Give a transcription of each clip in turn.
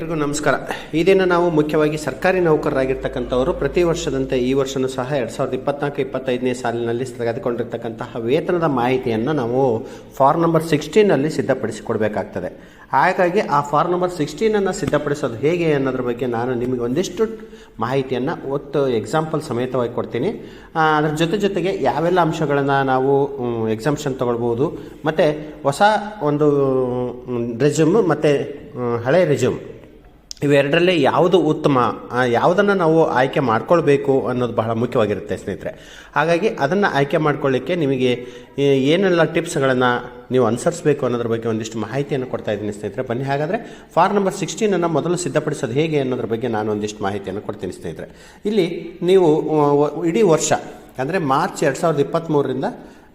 ಎಲ್ರಿಗೂ ನಮಸ್ಕಾರ. ಈ ನಾವು ಮುಖ್ಯವಾಗಿ ಸರ್ಕಾರಿ ನೌಕರರಾಗಿರ್ತಕ್ಕಂಥವರು ಪ್ರತಿ ವರ್ಷದಂತೆ ಈ ವರ್ಷನೂ ಸಹ ಎರಡು ಸಾವಿರದ ಇಪ್ಪತ್ನಾಲ್ಕು, ಇಪ್ಪತ್ತೈದನೇ ಸಾಲಿನಲ್ಲಿ ತೆಗೆದುಕೊಂಡಿರ್ತಕ್ಕಂತಹ ವೇತನದ ಮಾಹಿತಿಯನ್ನು ನಾವು ಫಾರ್ಮ್ ನಂಬರ್ ಸಿಕ್ಸ್ಟೀನಲ್ಲಿ ಸಿದ್ಧಪಡಿಸಿ ಕೊಡಬೇಕಾಗ್ತದೆ ಹಾಗಾಗಿ ಆ ಫಾರ್ಮ್ ನಂಬರ್ ಸಿಕ್ಸ್ಟೀನನ್ನು ಸಿದ್ಧಪಡಿಸೋದು ಹೇಗೆ ಅನ್ನೋದ್ರ ಬಗ್ಗೆ ನಾನು ನಿಮಗೆ ಒಂದಿಷ್ಟು ಮಾಹಿತಿಯನ್ನು ಒತ್ತು ಎಕ್ಸಾಂಪಲ್ ಸಮೇತವಾಗಿ ಕೊಡ್ತೀನಿ. ಅದರ ಅದ್ರ ಜೊತೆ ಜೊತೆಗೆ ಯಾವೆಲ್ಲ ಅಂಶಗಳನ್ನು ನಾವು ಎಕ್ಸಾಮ್ಷನ್ ತೊಗೊಳ್ಬೋದು ಮತ್ತು ಹೊಸ ಒಂದು ರೆಸ್ಯೂಮ್, ಮತ್ತು ಹಳೆ ರೆಸ್ಯೂಮ್. ಇವೆರಡರಲ್ಲಿ ಯಾವುದು ಉತ್ತಮ ಯಾವುದನ್ನು ನಾವು ಆಯ್ಕೆ ಮಾಡ್ಕೊಳ್ಬೇಕು ಅನ್ನೋದು ಬಹಳ ಮುಖ್ಯವಾಗಿರುತ್ತೆ ಸ್ನೇಹಿತರೆ. ಹಾಗಾಗಿ ಅದನ್ನು ಆಯ್ಕೆ ಮಾಡ್ಕೊಳ್ಳಿಕ್ಕೆ ನಿಮಗೆ ಏನೆಲ್ಲ ಟಿಪ್ಸ್ಗಳನ್ನು ನೀವು ಅನುಸರಿಸಬೇಕು ಅನ್ನೋದ್ರ ಬಗ್ಗೆ ಒಂದಿಷ್ಟು ಮಾಹಿತಿಯನ್ನು ಕೊಡ್ತಾ ಇದ್ದೀನಿ ಸ್ನೇಹಿತರೆ. ಬನ್ನಿ, ಹಾಗಾದರೆ ಫಾರ್ ನಂಬರ್ ಸಿಕ್ಸ್ಟೀನನ್ನು ಮೊದಲು ಸಿದ್ಧಪಡಿಸೋದು ಹೇಗೆ ಅನ್ನೋದ್ರ ಬಗ್ಗೆ ನಾನು ಒಂದಿಷ್ಟು ಮಾಹಿತಿಯನ್ನು ಕೊಡ್ತೀನಿ ಸ್ನೇಹಿತರೆ. ಇಲ್ಲಿ ನೀವು ಇಡೀ ವರ್ಷ, ಅಂದರೆ ಮಾರ್ಚ್ ಎರಡು ಸಾವಿರದ ಇಪ್ಪತ್ತ್ಮೂರರಿಂದ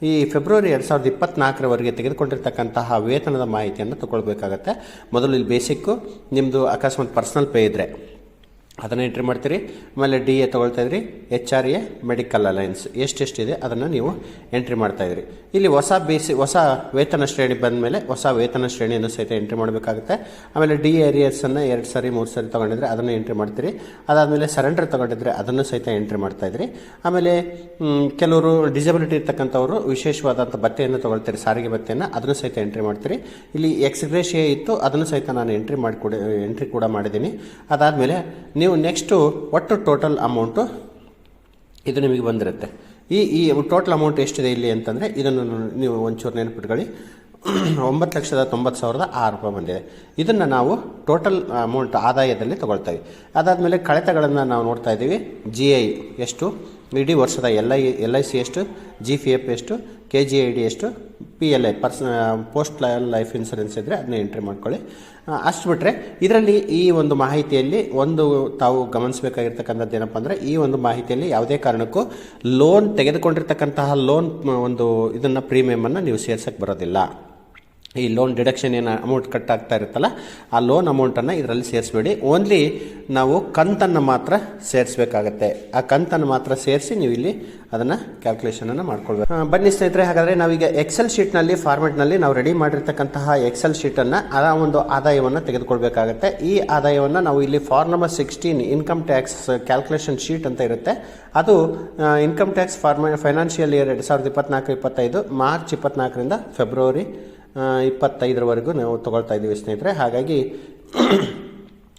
ಈ ಫೆಬ್ರವರಿ ಎರಡು ಸಾವಿರದ ಇಪ್ಪತ್ನಾಲ್ಕರವರೆಗೆ ತೆಗೆದುಕೊಂಡಿರ್ತಕ್ಕಂತಹ ವೇತನದ ಮಾಹಿತಿಯನ್ನು ತಗೊಳ್ಬೇಕಾಗತ್ತೆ. ಮೊದಲು ಇಲ್ಲಿ ಬೇಸಿಕ್ಕು ನಿಮ್ಮದು ಅಕಸ್ಮಾತ್ ಪರ್ಸ್ನಲ್ ಪೇ ಇದ್ದರೆ ಅದನ್ನು ಎಂಟ್ರಿ ಮಾಡ್ತೀರಿ. ಆಮೇಲೆ ಡಿ ಎ ತೊಗೊಳ್ತಾ ಇದ್ರಿ. H R A medical allowance ಎಷ್ಟೆಷ್ಟಿದೆ ಅದನ್ನು ನೀವು ಎಂಟ್ರಿ ಮಾಡ್ತಾ ಇದ್ರಿ. ಇಲ್ಲಿ ಹೊಸ ಬೇಸಿ, ಹೊಸ ವೇತನ ಶ್ರೇಣಿ ಬಂದ ಮೇಲೆ ಹೊಸ ವೇತನ ಶ್ರೇಣಿಯನ್ನು ಸಹಿತ ಎಂಟ್ರಿ ಮಾಡಬೇಕಾಗುತ್ತೆ. ಆಮೇಲೆ ಡಿ ಏರಿಯರ್ಸನ್ನು ಎರಡು ಸಾರಿ, ಮೂರು ಸಾರಿ ತೊಗೊಂಡಿದ್ರೆ ಅದನ್ನು ಎಂಟ್ರಿ ಮಾಡ್ತೀರಿ. ಅದಾದಮೇಲೆ ಸರೆಂಡರ್ ತೊಗೊಂಡಿದ್ರೆ ಅದನ್ನು ಸಹಿತ ಎಂಟ್ರಿ ಮಾಡ್ತಾ ಇದ್ರಿ. ಆಮೇಲೆ ಕೆಲವರು ಡಿಸಬಿಲಿಟಿ ಇರ್ತಕ್ಕಂಥವರು ವಿಶೇಷವಾದಂಥ ಭತ್ತೆಯನ್ನು ತೊಗೊಳ್ತೀರಿ. ಸಾರಿಗೆ ಭತ್ತೆಯನ್ನು ಅದನ್ನು ಸಹಿತ ಎಂಟ್ರಿ ಮಾಡ್ತೀರಿ. ಇಲ್ಲಿ ಎಕ್ಸ್ಗ್ರೇಷಿಯೇ ಇತ್ತು, ಅದನ್ನು ಸಹಿತ ನಾನು ಎಂಟ್ರಿ ಮಾಡಿಕೊಡಿ ಎಂಟ್ರಿ ಕೂಡ ಮಾಡಿದ್ದೀನಿ. ಅದಾದಮೇಲೆ ನೀವು ನೆಕ್ಸ್ಟು ಒಟ್ಟು ಟೋಟಲ್ ಅಮೌಂಟು ಇದು ನಿಮಗೆ ಬಂದಿರುತ್ತೆ. ಈ ಈ ಟೋಟಲ್ ಅಮೌಂಟ್ ಎಷ್ಟಿದೆ ಇಲ್ಲಿ ಅಂತಂದರೆ ಇದನ್ನು ನೀವು ಒಂಚೂರು ನೆನಪಿಟ್ಕೊಳ್ಳಿ. ಒಂಬತ್ತು ಲಕ್ಷದ ತೊಂಬತ್ತು ಸಾವಿರದ ಆರು ರೂಪಾಯಿ ಬಂದಿದೆ. ಇದನ್ನು ನಾವು ಟೋಟಲ್ ಅಮೌಂಟ್ ಆದಾಯದಲ್ಲಿ ತೊಗೊಳ್ತೇವೆ ಅದಾದ ಅದಾದಮೇಲೆ ಕಳೆತಗಳನ್ನು ನಾವು ನೋಡ್ತಾ ಇದ್ದೀವಿ. ಜಿ ಐ ಎಷ್ಟು? ಇಡೀ ವರ್ಷದ L I L I C ಎಷ್ಟು? ಜಿ ಪಿ ಎಫ್ ಎಷ್ಟು? ಕೆ ಜಿ ಐ ಡಿ ಎಷ್ಟು? P L I purpose life insurance ಇದ್ದರೆ ಅದನ್ನ ಎಂಟ್ರಿ ಮಾಡ್ಕೊಳ್ಳಿ. ಅಷ್ಟು ಬಿಟ್ಟರೆ ಇದರಲ್ಲಿ ಈ ಒಂದು ಮಾಹಿತಿಯಲ್ಲಿ ಒಂದು ತಾವು ಗಮನಿಸಬೇಕಾಗಿರ್ತಕ್ಕಂಥದ್ದು ಏನಪ್ಪ ಅಂದರೆ ಈ ಒಂದು ಮಾಹಿತಿಯಲ್ಲಿ ಯಾವುದೇ ಕಾರಣಕ್ಕೂ ಲೋನ್ ತೆಗೆದುಕೊಂಡಿರ್ತಕ್ಕಂತಹ ಲೋನ್ ಒಂದು ಇದನ್ನು ಪ್ರೀಮಿಯಮನ್ನು ನೀವು ಸೇರ್ಸಕ್ಕೆ ಬರೋದಿಲ್ಲ. ಈ ಲೋನ್ ಡಿಡಕ್ಷನ್ ಏನು ಅಮೌಂಟ್ ಕಟ್ ಆಗ್ತಾ ಇರುತ್ತಲ್ಲ, ಆ ಲೋನ್ ಅಮೌಂಟನ್ನು ಇದರಲ್ಲಿ ಸೇರಿಸ್ಬೇಡಿ. ಓನ್ಲಿ ನಾವು ಕಂತನ್ನು ಮಾತ್ರ ಸೇರಿಸ್ಬೇಕಾಗತ್ತೆ. ಆ ಕಂತನ್ನು ಮಾತ್ರ ಸೇರಿಸಿ ನೀವು ಇಲ್ಲಿ ಅದನ್ನು ಕ್ಯಾಲ್ಕುಲೇಷನನ್ನು ಮಾಡ್ಕೊಳ್ಬೇಕು. ಬನ್ನಿ ಸ್ನೇಹಿತರೆ, ಹಾಗಾದರೆ ನಾವೀಗ ಎಕ್ಸೆಲ್ ಶೀಟ್ನಲ್ಲಿ ಫಾರ್ಮೆಟ್ನಲ್ಲಿ ನಾವು ರೆಡಿ ಮಾಡಿರ್ತಕ್ಕಂತಹ ಎಕ್ಸೆಲ್ ಶೀಟನ್ನು ಆ ಒಂದು ಆದಾಯವನ್ನು ತೆಗೆದುಕೊಳ್ಬೇಕಾಗತ್ತೆ. ಈ ಆದಾಯವನ್ನು ನಾವು ಇಲ್ಲಿ form number sixteen income tax calculation sheet ಅಂತ ಇರುತ್ತೆ. ಅದು income tax form financial year ಎರಡು ಸಾವಿರದ ಇಪ್ಪತ್ನಾಲ್ಕು, ಇಪ್ಪತ್ತೈದು ಮಾರ್ಚ್ ಇಪ್ಪತ್ನಾಲ್ಕರಿಂದ ಫೆಬ್ರವರಿ ಇಪ್ಪತ್ತೈದರವರೆಗೂ ನಾವು ತೊಗೊಳ್ತಾ ಇದ್ದೀವಿ ಸ್ನೇಹಿತರೆ. ಹಾಗಾಗಿ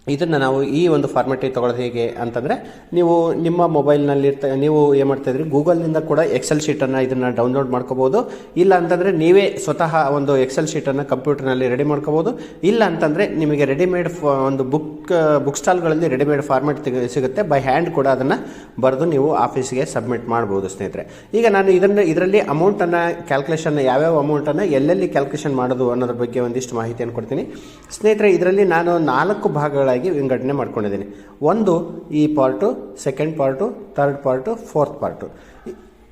ಇದನ್ನು ನಾವು ಈ ಒಂದು ಫಾರ್ಮೆಟಿಗೆ ತೊಗೊಳೋದು ಹೇಗೆ ಅಂತಂದರೆ, ನೀವು ನಿಮ್ಮ ಮೊಬೈಲ್ನಲ್ಲಿರ್ತ ನೀವು ಏನು ಇದ್ರಿ? ಗೂಗಲ್ನಿಂದ ಕೂಡ ಎಕ್ಸೆಲ್ ಶೀಟನ್ನು ಇದನ್ನು ಡೌನ್ಲೋಡ್ ಮಾಡ್ಕೋಬೋದು ಇಲ್ಲ ಅಂತಂದರೆ ನೀವೇ ಸ್ವತಃ ಒಂದು ಎಕ್ಸೆಲ್ ಶೀಟನ್ನು ಕಂಪ್ಯೂಟರ್ನಲ್ಲಿ ರೆಡಿ ಮಾಡ್ಕೋಬೋದು ಇಲ್ಲ ಅಂತಂದರೆ ನಿಮಗೆ ರೆಡಿಮೇಡ್ ಒಂದು ಬುಕ್ ಬುಕ್ ಬುಕ್ ಸ್ಟಾಲ್ಗಳಲ್ಲಿ ರೆಡಿಮೇಡ್ ಫಾರ್ಮೆಟ್ ಸಿಗುತ್ತೆ. ಬೈ ಹ್ಯಾಂಡ್ ಕೂಡ ಅದನ್ನು ಬರೆದು ನೀವು ಆಫೀಸ್ಗೆ ಸಬ್ಮಿಟ್ ಮಾಡ್ಬೋದು, ಸ್ನೇಹಿತರೆ. ಈಗ ನಾನು ಇದನ್ನು, ಇದರಲ್ಲಿ ಅಮೌಂಟನ್ನು ಕ್ಯಾಲ್ಕುಲೇಷನ್ ಯಾವ್ಯಾವ ಅಮೌಂಟನ್ನು ಎಲ್ಲೆಲ್ಲಿ ಕ್ಯಾಲ್ಕುಲೇಷನ್ ಮಾಡೋದು ಅನ್ನೋದ್ರ ಬಗ್ಗೆ ಒಂದಿಷ್ಟು ಮಾಹಿತಿಯನ್ನು ಕೊಡ್ತೀನಿ. ಸ್ನೇಹಿತರೆ, ಇದರಲ್ಲಿ ನಾನು ನಾಲ್ಕು ಭಾಗಗಳಾಗಿ ವಿಂಗಡಣೆ ಮಾಡ್ಕೊಂಡಿದ್ದೀನಿ. ಒಂದು ಈ part second part third part fourth part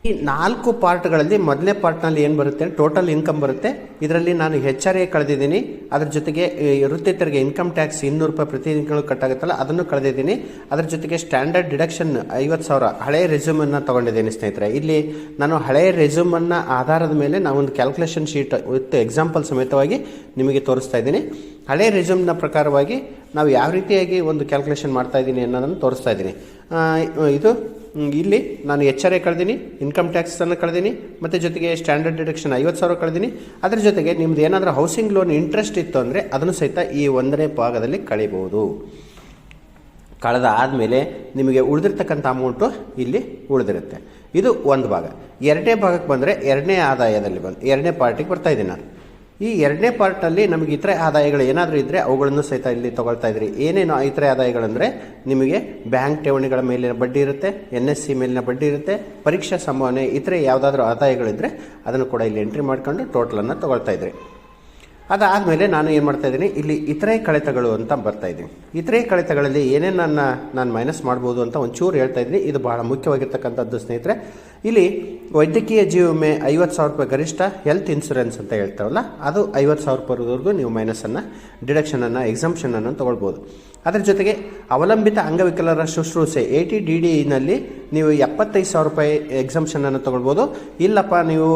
ಈ ನಾಲ್ಕು ಪಾರ್ಟ್ಗಳಲ್ಲಿ ಮೊದಲನೇ ಪಾರ್ಟ್ನಲ್ಲಿ ಏನು ಬರುತ್ತೆ? ಟೋಟಲ್ ಇನ್ಕಮ್ ಬರುತ್ತೆ. ಇದರಲ್ಲಿ ನಾನು ಎಚ್ ಆರ್ ಎ ಕಳೆದಿದ್ದೀನಿ. ಅದ್ರ ಜೊತೆಗೆ ವೃತ್ತಿತರಿಗೆ ವೃತ್ತಿ ತೆರಿಗೆ ಇನ್ಕಮ್ ಟ್ಯಾಕ್ಸ್ ಇನ್ನೂರು ರೂಪಾಯಿ ಪ್ರತಿ ತಿಂಗಳು ಕಟ್ಟಾಗುತ್ತಲ್ಲ, ಅದನ್ನು ಕಳೆದಿದ್ದೀನಿ. ಅದ್ರ ಜೊತೆಗೆ ಸ್ಟ್ಯಾಂಡರ್ಡ್ ಡಿಡಕ್ಷನ್ ಐವತ್ತು ಸಾವಿರ ಹಳೆಯ ರೆಸ್ಯೂಮನ್ನು ತೊಗೊಂಡಿದ್ದೀನಿ ಸ್ನೇಹಿತರೆ. ಇಲ್ಲಿ ನಾನು ಹಳೆಯ ರೆಸ್ಯೂಮನ್ನು ಆಧಾರದ ಮೇಲೆ ನಾವು ಒಂದು ಕ್ಯಾಲ್ಕುಲೇಷನ್ ಶೀಟ್ ವಿತ್ ಎಕ್ಸಾಂಪಲ್ ಸಮೇತವಾಗಿ ನಿಮಗೆ ತೋರಿಸ್ತಾ ಇದ್ದೀನಿ. ಹಳೆ ರೆಸ್ಯೂಮ್ನ ಪ್ರಕಾರವಾಗಿ ನಾವು ಯಾವ ರೀತಿಯಾಗಿ ಒಂದು ಕ್ಯಾಲ್ಕುಲೇಷನ್ ಮಾಡ್ತಾ ಇದ್ದೀನಿ ಅನ್ನೋದನ್ನು ತೋರಿಸ್ತಾ ಇದ್ದೀನಿ. ಇದು ಇಲ್ಲಿ ನಾನು ಎಚ್ ಆರ್ ಎ ಕಳೆದೀನಿ ಇನ್ಕಮ್ ಟ್ಯಾಕ್ಸನ್ನು ಕಳೆದೀನಿ, ಮತ್ತು ಜೊತೆಗೆ ಸ್ಟ್ಯಾಂಡರ್ಡ್ ಡಿಡಕ್ಷನ್ ಐವತ್ತು ಸಾವಿರ ಕಳೆದೀನಿ. ಅದ್ರ ಜೊತೆಗೆ ನಿಮ್ದು ಏನಾದರೂ ಹೌಸಿಂಗ್ ಲೋನ್ ಇಂಟ್ರೆಸ್ಟ್ ಇತ್ತು ಅಂದರೆ ಅದನ್ನು ಸಹಿತ ಈ ಒಂದನೇ ಭಾಗದಲ್ಲಿ ಕಳಿಬೋದು. ಕಳೆದ ಆದಮೇಲೆ ನಿಮಗೆ ಉಳಿದಿರ್ತಕ್ಕಂಥ ಅಮೌಂಟು ಇಲ್ಲಿ ಉಳಿದಿರುತ್ತೆ. ಇದು ಒಂದು ಭಾಗ. ಎರಡನೇ ಭಾಗಕ್ಕೆ ಬಂದರೆ ಎರಡನೇ ಆದಾಯದಲ್ಲಿ ಬಂದು ಎರಡನೇ ಪಾರ್ಟಿಗೆ ಬರ್ತಾ ಇದ್ದೀನಿ ನಾನು. ಈ ಎರಡನೇ ಪಾರ್ಟಲ್ಲಿ ನಮಗೆ ಇತರೆ ಆದಾಯಗಳು ಏನಾದರೂ ಇದ್ದರೆ ಅವುಗಳನ್ನು ಸಹಿತ ಇಲ್ಲಿ ತೊಗೊಳ್ತಾ ಇದ್ರಿ. ಏನೇನು ಇತರೆ ಆದಾಯಗಳಂದರೆ ನಿಮಗೆ ಬ್ಯಾಂಕ್ ಠೇವಣಿಗಳ ಮೇಲಿನ ಬಡ್ಡಿ ಇರುತ್ತೆ ಎನ್ ಎಸ್ ಸಿ ಮೇಲಿನ ಬಡ್ಡಿ ಇರುತ್ತೆ, ಪರೀಕ್ಷಾ ಸಂಭಾವನೆ ಇತರೆ ಯಾವುದಾದ್ರೂ ಆದಾಯಗಳಿದ್ದರೆ ಅದನ್ನು ಕೂಡ ಇಲ್ಲಿ ಎಂಟ್ರಿ ಮಾಡ್ಕೊಂಡು ಟೋಟಲನ್ನು ತೊಗೊಳ್ತಾ ಇದ್ರಿ. ಅದಾದಮೇಲೆ ನಾನು ಏನು ಮಾಡ್ತಾ ಇದ್ದೀನಿ, ಇಲ್ಲಿ ಇತರೆ ಕಳೆತಗಳು ಅಂತ ಬರ್ತಾ ಇದ್ದೀನಿ. ಇತರೆ ಕಳೆತಗಳಲ್ಲಿ ಏನೇನು ನನ್ನ ನಾನು ಮೈನಸ್ ಮಾಡ್ಬೋದು ಅಂತ ಒಂಚೂರು ಹೇಳ್ತಾ ಇದ್ದೀನಿ. ಇದು ಬಹಳ ಮುಖ್ಯವಾಗಿರ್ತಕ್ಕಂಥದ್ದು ಸ್ನೇಹಿತರೆ. ಇಲ್ಲಿ ವೈದ್ಯಕೀಯ ಜೀವ ವಿಮೆ ಐವತ್ತು ಸಾವಿರ ರೂಪಾಯಿ ಗರಿಷ್ಠ ಹೆಲ್ತ್ ಇನ್ಸೂರೆನ್ಸ್ ಅಂತ ಹೇಳ್ತಾವಲ್ಲ ಅದು ಐವತ್ತು ಸಾವಿರ ರೂಪಾಯಿವರೆಗೂ ನೀವು ಮೈನಸನ್ನು ಡಿಡಕ್ಷನನ್ನು ಎಕ್ಸಾಮ್ಷನನ್ನು ತೊಗೊಳ್ಬೋದು. ಅದರ ಜೊತೆಗೆ ಅವಲಂಬಿತ ಅಂಗವಿಕಲರ ಶುಶ್ರೂಷೆ ಎ ಟಿ ಡಿ ಡಿನಲ್ಲಿ ನೀವು ಎಪ್ಪತ್ತೈದು ಸಾವಿರ ರೂಪಾಯಿ ಎಕ್ಸಾಮ್ಷನನ್ನು ತೊಗೊಳ್ಬೋದು. ಇಲ್ಲಪ್ಪ, ನೀವು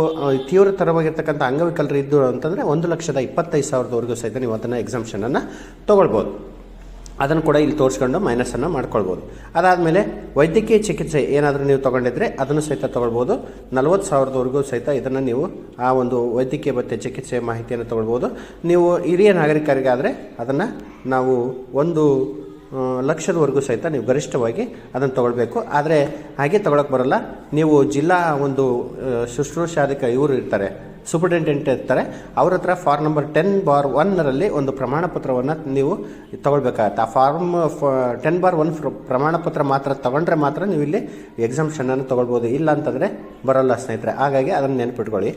ತೀವ್ರತರವಾಗಿರ್ತಕ್ಕಂಥ ಅಂಗವಿಕಲರು ಇದ್ದು ಅಂತಂದರೆ ಒಂದು ಲಕ್ಷದ ಇಪ್ಪತ್ತೈದು ಸಾವಿರದವರೆಗೂ ಸಹಿತ ನೀವು ಅದನ್ನು ಎಕ್ಸಾಮ್ಷನನ್ನು ತೊಗೊಳ್ಬೋದು. ಅದನ್ನು ಕೂಡ ಇಲ್ಲಿ ತೋರಿಸ್ಕೊಂಡು ಮೈನಸನ್ನು ಮಾಡ್ಕೊಳ್ಬೋದು. ಅದಾದಮೇಲೆ ವೈದ್ಯಕೀಯ ಚಿಕಿತ್ಸೆ ಏನಾದರೂ ನೀವು ತೊಗೊಂಡಿದ್ರೆ ಅದನ್ನು ಸಹಿತ ತೊಗೊಳ್ಬೋದು. ನಲ್ವತ್ತು ಸಾವಿರದವರೆಗೂ ಸಹಿತ ಇದನ್ನು ನೀವು ಆ ಒಂದು ವೈದ್ಯಕೀಯ ಮತ್ತು ಚಿಕಿತ್ಸೆ ಮಾಹಿತಿಯನ್ನು ತೊಗೊಳ್ಬೋದು. ನೀವು ಹಿರಿಯ ನಾಗರಿಕರಿಗಾದರೆ ಅದನ್ನು ನಾವು ಒಂದು ಲಕ್ಷದವರೆಗೂ ಸಹಿತ ನೀವು ಗರಿಷ್ಠವಾಗಿ ಅದನ್ನು ತೊಗೊಳ್ಬೇಕು. ಆದರೆ ಹಾಗೆ ತೊಗೊಳಕ್ಕೆ ಬರಲ್ಲ. ನೀವು ಜಿಲ್ಲಾ ಒಂದು ಶುಶ್ರೂಷಾಧಿಕ ಇವರು ಇರ್ತಾರೆ. ಸೂಪರಿಂಟೆಂಡೆಂಟ್ ಇರ್ತಾರೆ. ಅವ್ರ ಹತ್ರ ಫಾರ್ಮ್ ನಂಬರ್ ಟೆನ್ ಬಾರ್ ಒನ್ನರಲ್ಲಿ ಒಂದು ಪ್ರಮಾಣ ಪತ್ರವನ್ನು ನೀವು ತಗೊಳ್ಬೇಕಾಗತ್ತೆ. ಆ ಫಾರ್ಮ್ ಟೆನ್ ಬಾರ್ ಒನ್ ಪ್ರಮಾಣ ಪತ್ರ ಮಾತ್ರ ತಗೊಂಡ್ರೆ ಮಾತ್ರ ನೀವು ಇಲ್ಲಿ ಎಕ್ಸಾಮ್ಷನನ್ನು ತೊಗೊಳ್ಬೋದು. ಇಲ್ಲ ಅಂತಂದರೆ ಬರೋಲ್ಲ ಸ್ನೇಹಿತರೆ. ಹಾಗಾಗಿ ಅದನ್ನು ನೆನ್ಪಿಟ್ಕೊಳ್ಳಿ.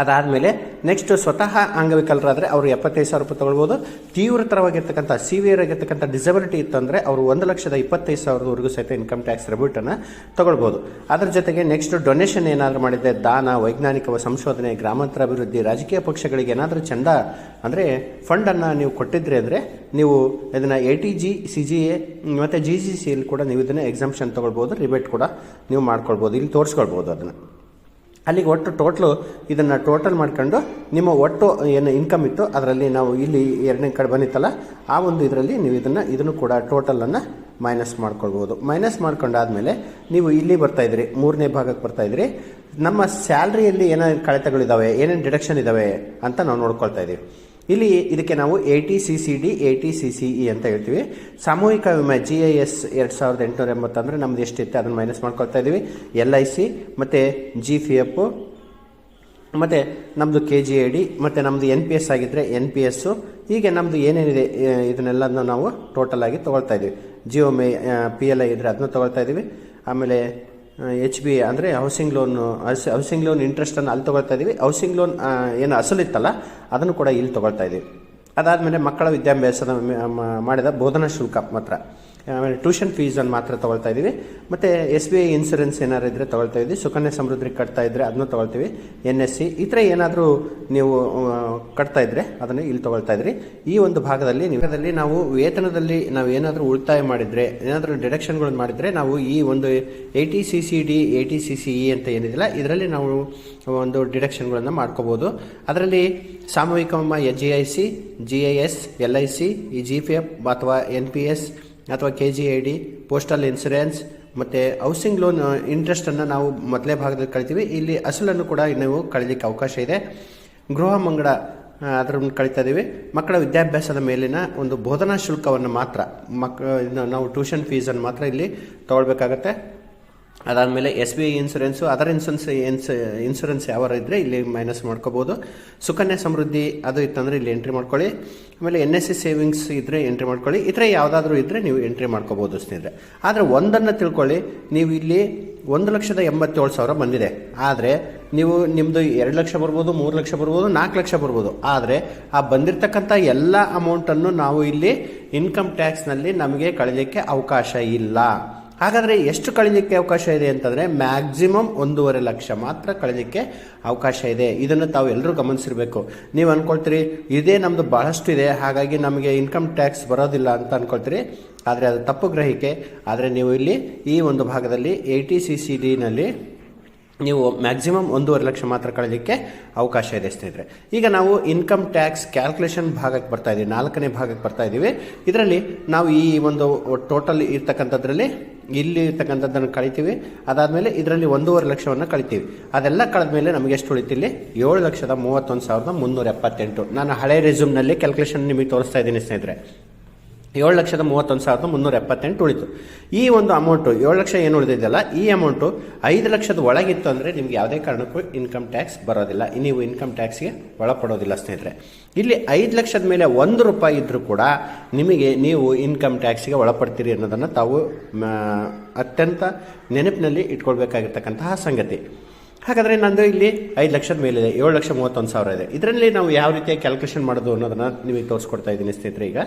ಅದಾದಮೇಲೆ ನೆಕ್ಸ್ಟ್ ಸ್ವತಃ ಅಂಗವಿಕಲರಾದರೆ ಅವರು ಎಪ್ಪತ್ತೈದು ಸಾವಿರ ರೂಪಾಯಿ ತೊಗೊಳ್ಬೋದು. ತೀವ್ರತರವಾಗಿರ್ತಕ್ಕಂಥ ಸಿವಿಯರ್ ಆಗಿರ್ತಕ್ಕಂಥ ಡಿಸಬಿಲಿಟಿ ಇತ್ತಂದರೆ ಅವರು ಒಂದು ಲಕ್ಷದ ಇಪ್ಪತ್ತೈದು ಸಾವಿರದವರೆಗೂ ಸಹಿತ ಇನ್ಕಮ್ ಟ್ಯಾಕ್ಸ್ ರೆಬ್ಯೂಟನ್ನು ತೊಗೊಳ್ಬೋದು. ಅದರ ಜೊತೆಗೆ ನೆಕ್ಸ್ಟ್ ಡೊನೇಷನ್ ಏನಾದರೂ ಮಾಡಿದರೆ ದಾನ ವೈಜ್ಞಾನಿಕ ಸಂಶೋಧನೆ ಗ್ರಾಮಾಂತರ ಅಭಿವೃದ್ಧಿ ರಾಜಕೀಯ ಪಕ್ಷಗಳಿಗೆ ಏನಾದರೂ ಚಂದ ಅಂದರೆ ಫಂಡನ್ನು ನೀವು ಕೊಟ್ಟಿದ್ರಿ ಅಂದರೆ ನೀವು ಇದನ್ನು A T G C G A ಮತ್ತು ಜಿ ಜಿ ಸಿಯಲ್ಲಿ ಕೂಡ ನೀವು ಇದನ್ನು ಎಕ್ಸಾಮ್ಷನ್ ತೊಗೊಳ್ಬೋದು ರಿಬೇಟ್ ಕೂಡ ನೀವು ಮಾಡ್ಕೊಳ್ಬೋದು, ಇಲ್ಲಿ ತೋರಿಸ್ಕೊಳ್ಬೋದು ಅದನ್ನು. ಅಲ್ಲಿಗೆ ಒಟ್ಟು ಟೋಟ್ಲು ಇದನ್ನು ಟೋಟಲ್ ಮಾಡ್ಕೊಂಡು ನಿಮ್ಮ ಒಟ್ಟು ಏನು ಇನ್ಕಮ್ ಇತ್ತು ಅದರಲ್ಲಿ ನಾವು ಇಲ್ಲಿ ಎರಡನೇ ಕಡೆ ಬಂದಿತ್ತಲ್ಲ, ಆ ಒಂದು ಇದರಲ್ಲಿ ನೀವು ಇದನ್ನು ಇದನ್ನು ಕೂಡ ಟೋಟಲನ್ನು ಮೈನಸ್ ಮಾಡ್ಕೊಳ್ಬೋದು. ಮೈನಸ್ ಮಾಡ್ಕೊಂಡಾದಮೇಲೆ ನೀವು ಇಲ್ಲಿ ಬರ್ತಾ ಇದ್ರಿ, ಮೂರನೇ ಭಾಗಕ್ಕೆ ಬರ್ತಾ ಇದ್ರಿ. ನಮ್ಮ ಸ್ಯಾಲ್ರಿಯಲ್ಲಿ ಏನೇನು ಕಳೆತಗಳಿದ್ದಾವೆ ಏನೇನು ಡಿಡಕ್ಷನ್ ಇದ್ದಾವೆ ಅಂತ ನಾವು ನೋಡ್ಕೊಳ್ತಾ ಇದ್ದೀವಿ. ಇಲ್ಲಿ ಇದಕ್ಕೆ ನಾವು A T C C D A T C C E ಅಂತ ಹೇಳ್ತೀವಿ. ಸಾಮೂಹಿಕ ವಿಮೆ ಜಿ ಐ ಎಸ್ ಎರಡು ಸಾವಿರದ ಎಂಟುನೂರ ಎಂಬತ್ತಂದ್ರೆ ನಮ್ದು ಎಷ್ಟಿತ್ತು ಅದನ್ನು ಮೈನಸ್ ಮಾಡ್ಕೊಳ್ತಾ ಇದ್ದೀವಿ ಎಲ್ ಐ ಸಿ ಮತ್ತು ಜಿ ಪಿ ಎಫ್ ಮತ್ತು ನಮ್ಮದು ಕೆ ಜಿ ಐ ಡಿ ಮತ್ತು ನಮ್ಮದು ಎನ್ ಪಿ ಎಸ್ ಆಗಿದ್ದರೆ ಎನ್ ಪಿ ಎಸ್ಸು ಹೀಗೆ ನಮ್ಮದು ಏನೇನಿದೆ ಇದನ್ನೆಲ್ಲ ಇದನ್ನೆಲ್ಲನೂ ನಾವು ಟೋಟಲ್ ಆಗಿ ತೊಗೊಳ್ತಾ ಇದ್ದೀವಿ ಜಿಯೋ ಮೇ ಪಿ ಎಲ್ ಐ ಇದ್ದರೆ ಅದನ್ನು ತೊಗೊಳ್ತಾ ಇದ್ದೀವಿ ಆಮೇಲೆ ಎಚ್ ಬಿ ಅಂದರೆ ಹೌಸಿಂಗ್ ಲೋನ್ ಹೌಸಿಂಗ್ ಲೋನ್ ಇಂಟ್ರೆಸ್ಟನ್ನು ಅಲ್ಲಿ ತೊಗೊಳ್ತಾ ಇದ್ದೀವಿ ಹೌಸಿಂಗ್ ಲೋನ್ ಏನು ಅಸಲಿತ್ತಲ್ಲ, ಅದನ್ನು ಕೂಡ ಇಲ್ಲಿ ತೊಗೊಳ್ತಾ ಇದ್ದೀವಿ ಅದಾದಮೇಲೆ ಮಕ್ಕಳ ವಿದ್ಯಾಭ್ಯಾಸದ ಮಾಡಿದ ಬೋಧನಾ ಶುಲ್ಕ ಮಾತ್ರ. ಆಮೇಲೆ ಟ್ಯೂಷನ್ ಫೀಸನ್ನು ಮಾತ್ರ ತಗೊಳ್ತಾ ಇದ್ದೀವಿ. ಮತ್ತು ಎಸ್ ಬಿ ಐ ಇನ್ಸೂರೆನ್ಸ್ ಏನಾರು ಇದ್ದರೆ ತೊಗೊಳ್ತಾ ಇದ್ದೀವಿ. ಸುಕನ್ಯಾ ಸಮೃದ್ಧಿ ಕಟ್ತಾ ಇದ್ದರೆ ಅದನ್ನು ತೊಗೊಳ್ತೀವಿ. ಎನ್ ಎಸ್ ಸಿ, ಈ ಥರ ಏನಾದರೂ ನೀವು ಕಟ್ತಾ ಇದ್ದರೆ ಅದನ್ನು ಇಲ್ಲಿ ತೊಗೊಳ್ತಾ ಇದ್ರಿ. ಈ ಒಂದು ಭಾಗದಲ್ಲಿ ನಿಮಗದಲ್ಲಿ ನಾವು ವೇತನದಲ್ಲಿ ನಾವು ಏನಾದರೂ ಉಳಿತಾಯ ಮಾಡಿದರೆ, ಏನಾದರೂ ಡಿಡಕ್ಷನ್ಗಳನ್ನು ಮಾಡಿದರೆ ನಾವು ಈ ಒಂದು eighty C C D, eighty C C E ಅಂತ ಏನಿದಿಲ್ಲ ಇದರಲ್ಲಿ ನಾವು ಒಂದು ಡಿಡಕ್ಷನ್ಗಳನ್ನು ಮಾಡ್ಕೋಬೋದು. ಅದರಲ್ಲಿ ಸಾಮೂಹಿಕ H G I C, G I S, L I C, ಈ ಜಿ ಪಿ ಎಫ್ ಅಥವಾ ಎನ್ ಪಿ ಎಸ್ ಅಥವಾ K G I D postal insurance ಮತ್ತು ಹೌಸಿಂಗ್ ಲೋನ್ ಇಂಟ್ರೆಸ್ಟನ್ನು ನಾವು ಮೊದಲೇ ಭಾಗದಲ್ಲಿ ಕಳಿತೀವಿ. ಇಲ್ಲಿ ಅಸಲನ್ನು ಕೂಡ ನಾವು ಕಳೀಲಿಕ್ಕೆ ಅವಕಾಶ ಇದೆ. ಗೃಹ ಮಂಗಡ ಅದರ ಕಳೀತಾ ಇದ್ದೀವಿ ಮಕ್ಕಳ ವಿದ್ಯಾಭ್ಯಾಸದ ಮೇಲಿನ ಒಂದು ಬೋಧನಾ ಶುಲ್ಕವನ್ನು ಮಾತ್ರ ಮಕ್ ನಾವು ಟ್ಯೂಷನ್ ಫೀಸನ್ನು ಮಾತ್ರ ಇಲ್ಲಿ ತೊಗೊಳ್ಬೇಕಾಗತ್ತೆ. ಅದಾದಮೇಲೆ S B I insurance other insurance ins insurance ಯಾವಾರು ಇದ್ದರೆ ಇಲ್ಲಿ ಮೈನಸ್ ಮಾಡ್ಕೋಬೋದು. ಸುಕನ್ಯಾ ಸಮೃದ್ಧಿ, ಅದು ಇತ್ತಂದರೆ ಇಲ್ಲಿ ಎಂಟ್ರಿ ಮಾಡ್ಕೊಳ್ಳಿ. ಆಮೇಲೆ ಎನ್ ಎಸ್ ಸಿ ಸೇವಿಂಗ್ಸ್ ಇದ್ದರೆ ಎಂಟ್ರಿ ಮಾಡ್ಕೊಳ್ಳಿ. ಥರ ಯಾವುದಾದ್ರೂ ಇದ್ದರೆ ನೀವು ಎಂಟ್ರಿ ಮಾಡ್ಕೋಬೋದು ಸ್ನೇಹಿತರೆ. ಆದರೆ ಒಂದನ್ನು ತಿಳ್ಕೊಳ್ಳಿ. ನೀವು ಇಲ್ಲಿ ಒಂದು ಲಕ್ಷದ ಎಂಬತ್ತೇಳು ಸಾವಿರ ಬಂದಿದೆ. ಆದರೆ ನೀವು ನಿಮ್ಮದು ಎರಡು ಲಕ್ಷ ಬರ್ಬೋದು, ಮೂರು ಲಕ್ಷ ಬರ್ಬೋದು, ನಾಲ್ಕು ಲಕ್ಷ ಬರ್ಬೋದು. ಆದರೆ ಆ ಬಂದಿರತಕ್ಕಂಥ ಎಲ್ಲ ಅಮೌಂಟನ್ನು ನಾವು ಇಲ್ಲಿ ಇನ್ಕಮ್ ಟ್ಯಾಕ್ಸ್ನಲ್ಲಿ ನಮಗೆ ಕಳೀಲಿಕ್ಕೆ ಅವಕಾಶ ಇಲ್ಲ. ಹಾಗಾದರೆ ಎಷ್ಟು ಕಳೀಲಿಕ್ಕೆ ಅವಕಾಶ ಇದೆ ಅಂತಂದರೆ ಮ್ಯಾಕ್ಸಿಮಮ್ ಒಂದೂವರೆ ಲಕ್ಷ ಮಾತ್ರ ಕಳೀಲಿಕ್ಕೆ ಅವಕಾಶ ಇದೆ. ಇದನ್ನು ತಾವು ಎಲ್ಲರೂ ಗಮನಿಸಿರಬೇಕು. ನೀವು ಅಂದ್ಕೊಳ್ತೀರಿ ಇದೇ ನಮ್ಮದು ಬಹಳಷ್ಟು ಇದೆ, ಹಾಗಾಗಿ ನಮಗೆ ಇನ್ಕಮ್ ಟ್ಯಾಕ್ಸ್ ಬರೋದಿಲ್ಲ ಅಂತ ಅಂದ್ಕೊಳ್ತೀರಿ ಆದರೆ ಅದು ತಪ್ಪು ಗ್ರಹಿಕೆ. ಆದರೆ ನೀವು ಇಲ್ಲಿ ಈ ಒಂದು ಭಾಗದಲ್ಲಿ ಎ ಟಿ ಸಿ ಸಿ ಡಿನಲ್ಲಿ ನೀವು ಮ್ಯಾಕ್ಸಿಮಮ್ ಒಂದೂವರೆ ಲಕ್ಷ ಮಾತ್ರ ಕಳೀಲಿಕ್ಕೆ ಅವಕಾಶ ಇದೆ ಸ್ನೇಹಿತರೆ. ಈಗ ನಾವು ಇನ್ಕಮ್ ಟ್ಯಾಕ್ಸ್ ಕ್ಯಾಲ್ಕುಲೇಷನ್ ಭಾಗಕ್ಕೆ ಬರ್ತಾ ಇದ್ದೀವಿ ನಾಲ್ಕನೇ ಭಾಗಕ್ಕೆ ಬರ್ತಾ ಇದ್ದೀವಿ ಇದರಲ್ಲಿ ನಾವು ಈ ಒಂದು ಟೋಟಲ್ ಇರ್ತಕ್ಕಂಥದ್ರಲ್ಲಿ ಇಲ್ಲಿ ಇರ್ತಕ್ಕಂಥದ್ದನ್ನು ಕಳಿತೀವಿ. ಅದಾದಮೇಲೆ ಇದರಲ್ಲಿ ಒಂದೂವರೆ ಲಕ್ಷವನ್ನು ಕಳಿತೀವಿ. ಅದೆಲ್ಲ ಕಳೆದ ಮೇಲೆ ನಮಗೆ ಎಷ್ಟು ಉಳಿತಿಲ್ಲಿ ಏಳು ಲಕ್ಷದ ಮೂವತ್ತೊಂದು ಸಾವಿರದ ಮುನ್ನೂರ ಎಪ್ಪತ್ತೆಂಟು. ನಾನು ಹಳೆ ರೆಸ್ಯೂಮ್ನಲ್ಲಿ ಕ್ಯಾಲ್ಕುಲೇಷನ್ ನಿಮಗೆ ತೋರಿಸ್ತಾ ಇದ್ದೀನಿ ಸ್ನೇಹಿತರೆ. ಏಳು ಲಕ್ಷದ ಮೂವತ್ತೊಂದು ಸಾವಿರದ ಮುನ್ನೂರ ಎಪ್ಪತ್ತೆಂಟು ಉಳಿತು. ಈ ಒಂದು ಅಮೌಂಟು ಏಳು ಲಕ್ಷ ಏನು ಉಳಿದಿದೆಯಲ್ಲ, ಈ ಅಮೌಂಟು ಐದು ಲಕ್ಷದ ಒಳಗಿತ್ತು ಅಂದರೆ ನಿಮ್ಗೆ ಯಾವುದೇ ಕಾರಣಕ್ಕೂ ಇನ್ಕಮ್ ಟ್ಯಾಕ್ಸ್ ಬರೋದಿಲ್ಲ. ನೀವು ಇನ್ಕಮ್ ಟ್ಯಾಕ್ಸ್ಗೆ ಒಳಪಡೋದಿಲ್ಲ ಸ್ನೇಹಿತರೆ. ಇಲ್ಲಿ ಐದು ಲಕ್ಷದ ಮೇಲೆ ಒಂದು ರೂಪಾಯಿ ಇದ್ದರೂ ಕೂಡ ನಿಮಗೆ ನೀವು ಇನ್ಕಮ್ ಟ್ಯಾಕ್ಸ್ಗೆ ಒಳಪಡ್ತೀರಿ ಅನ್ನೋದನ್ನು ತಾವು ಅತ್ಯಂತ ನೆನಪಿನಲ್ಲಿ ಇಟ್ಕೊಳ್ಬೇಕಾಗಿರ್ತಕ್ಕಂತಹ ಸಂಗತಿ. ಹಾಗಾದರೆ ನಂದು ಇಲ್ಲಿ ಐದು ಲಕ್ಷದ ಮೇಲಿದೆ, ಏಳು ಲಕ್ಷ ಮೂವತ್ತೊಂದು ಸಾವಿರ ಇದೆ. ಇದರಲ್ಲಿ ನಾವು ಯಾವ ರೀತಿಯ ಕ್ಯಾಲ್ಕುಲೇಷನ್ ಮಾಡೋದು ಅನ್ನೋದನ್ನು ನಿಮಗೆ ತೋರಿಸ್ಕೊಡ್ತಾ ಇದ್ದೀನಿ ಸ್ನೇಹಿತರೆ ಈಗ.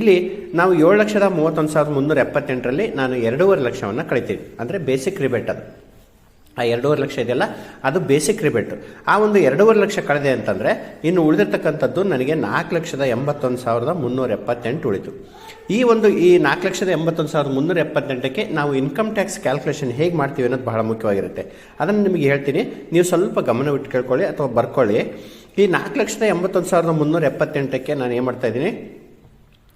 ಇಲ್ಲಿ ನಾವು ಏಳು ಲಕ್ಷದ ಮೂವತ್ತೊಂದು ಸಾವಿರದ ಮುನ್ನೂರ ಎಪ್ಪತ್ತೆಂಟರಲ್ಲಿ ನಾನು ಎರಡೂವರೆ ಲಕ್ಷವನ್ನು ಕಳಿತೀವಿ ಅಂದರೆ ಬೇಸಿಕ್ ರಿಬೆಟ್ ಅದು. ಆ ಎರಡೂವರೆ ಲಕ್ಷ ಇದೆಯಲ್ಲ, ಅದು ಬೇಸಿಕ್ ರಿಬೆಟ್ ಆ ಒಂದು ಎರಡೂವರೆ ಲಕ್ಷ ಕಳೆದೆ ಅಂತಂದರೆ, ಇನ್ನು ಉಳಿದಿರ್ತಕ್ಕಂಥದ್ದು ನನಗೆ ನಾಲ್ಕು ಲಕ್ಷದ ಎಂಬತ್ತೊಂದು ಸಾವಿರದ ಮುನ್ನೂರ ಎಪ್ಪತ್ತೆಂಟು ಉಳಿತು. ಈ ಒಂದು, ಈ ನಾಲ್ಕು ಲಕ್ಷದ ಎಂಬತ್ತೊಂದು ಸಾವಿರದ ಮುನ್ನೂರ ಎಪ್ಪತ್ತೆಂಟಕ್ಕೆ ನಾವು ಇನ್ಕಮ್ ಟ್ಯಾಕ್ಸ್ ಕ್ಯಾಲ್ಕುಲೇಷನ್ ಹೇಗೆ ಮಾಡ್ತೀವಿ ಅನ್ನೋದು ಬಹಳ ಮುಖ್ಯವಾಗಿರುತ್ತೆ. ಅದನ್ನು ನಿಮಗೆ ಹೇಳ್ತೀನಿ. ನೀವು ಸ್ವಲ್ಪ ಗಮನವಿಟ್ಟು ಕೇಳ್ಕೊಳ್ಳಿ ಅಥವಾ ಬರ್ಕೊಳ್ಳಿ. ಈ ನಾಲ್ಕು ಲಕ್ಷದ ಎಂಬತ್ತೊಂದು ಸಾವಿರದ ಮುನ್ನೂರ ಎಪ್ಪತ್ತೆಂಟಕ್ಕೆ ನಾನು ಏನು ಮಾಡ್ತಾ ಇದ್ದೀನಿ?